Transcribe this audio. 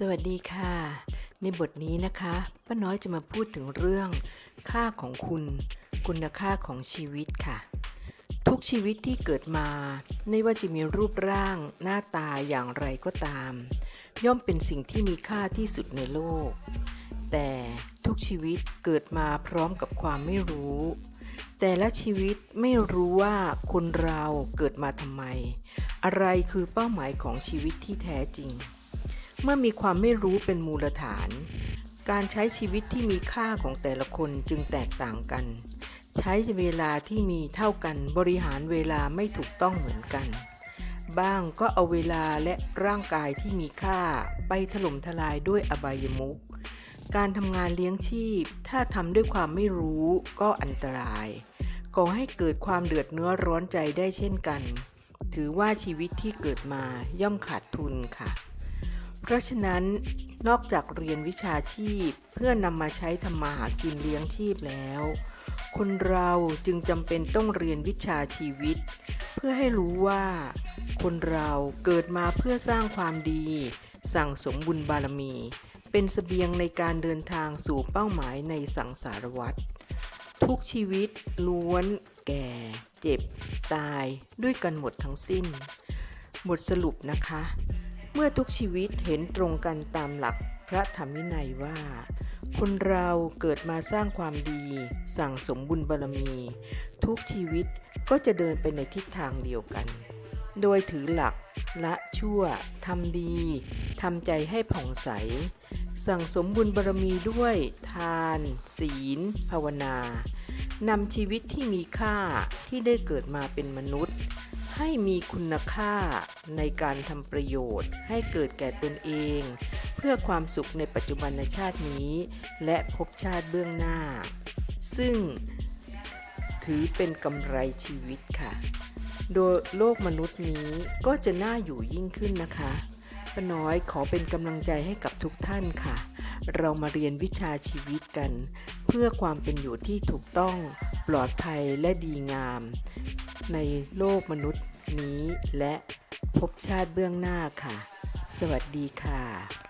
สวัสดีค่ะ ในบทนี้นะคะป้าน้อยจะมาพูดถึงเรื่อง ค่าของคุณ คุณค่าของชีวิตค่ะ ทุกชีวิตที่เกิดมา ไม่ว่าจะมีรูปร่างหน้าตาอย่างไรก็ตาม ย่อมเป็นสิ่งที่มีค่าที่สุดในโลก แต่ทุกชีวิตเกิดมาพร้อมกับความไม่รู้ แต่ละชีวิตไม่รู้ว่าคนเราเกิดมาทำไม อะไรคือเป้าหมายของชีวิตที่แท้จริง เมื่อมีความไม่รู้เป็นมูลฐาน การใช้ชีวิตที่มีค่าของแต่ละคนจึงแตกต่างกัน ใช้เวลาที่มีเท่ากันบริหารเวลาไม่ถูกต้องเหมือนกัน บ้างก็เอาเวลาและร่างกายที่มีค่าไปถล่มทลายด้วยอบายมุขการทำงานเลี้ยงชีพ ถ้าทำด้วยความไม่รู้ก็อันตรายก่อให้เกิดความเดือดเนื้อร้อนใจได้เช่นกัน ถือว่าชีวิตที่เกิดมาย่อมขาดทุนค่ะ เพราะฉะนั้นนอกจากเรียนวิชาชีพเพื่อนำมาใช้ทำมาหากินเลี้ยงชีพแล้ว คนเราจึงจำเป็นต้องเรียนวิชาชีวิต เพื่อให้รู้ว่า คนเราเกิดมาเพื่อสร้างความดี สั่งสมบุญบารมี เป็นเสบียงในการเดินทางสู่เป้าหมายในสังสารวัฏทุกชีวิตล้วน แก่ เจ็บ ตายด้วยกันหมดทั้งสิ้น บทสรุปนะคะ เมื่อทุกชีวิตเห็นตรงกันตามหลักพระธรรมวินัยว่า คนเราเกิดมาสร้างความดี สั่งสมบุญบารมี ทุกชีวิตก็จะเดินไปในทิศทางเดียวกัน โดยถือหลักละชั่วทำดีทำใจให้ผ่องใส สั่งสมบุญบารมีด้วย ทาน ศีล ภาวนานำชีวิตที่มีค่าที่ได้เกิดมาเป็นมนุษย์ ให้มีคุณค่าในการทำประโยชน์ ให้เกิดแก่ตนเอง เพื่อความสุขในปัจจุบันชาตินี้ และภพชาติเบื้องหน้า ซึ่งถือเป็นกำไรชีวิตค่ะ โดยโลกมนุษย์นี้ก็จะน่าอยู่ยิ่งขึ้นนะคะป้าน้อยขอเป็นกำลังใจให้กับทุกท่านค่ะ เรามาเรียนวิชาชีวิตกัน เพื่อความเป็นอยู่ที่ถูกต้องปลอดภัยและดีงาม ในโลกมนุษย์นี้และพบชาติเบื้องหน้าค่ะ สวัสดีค่ะ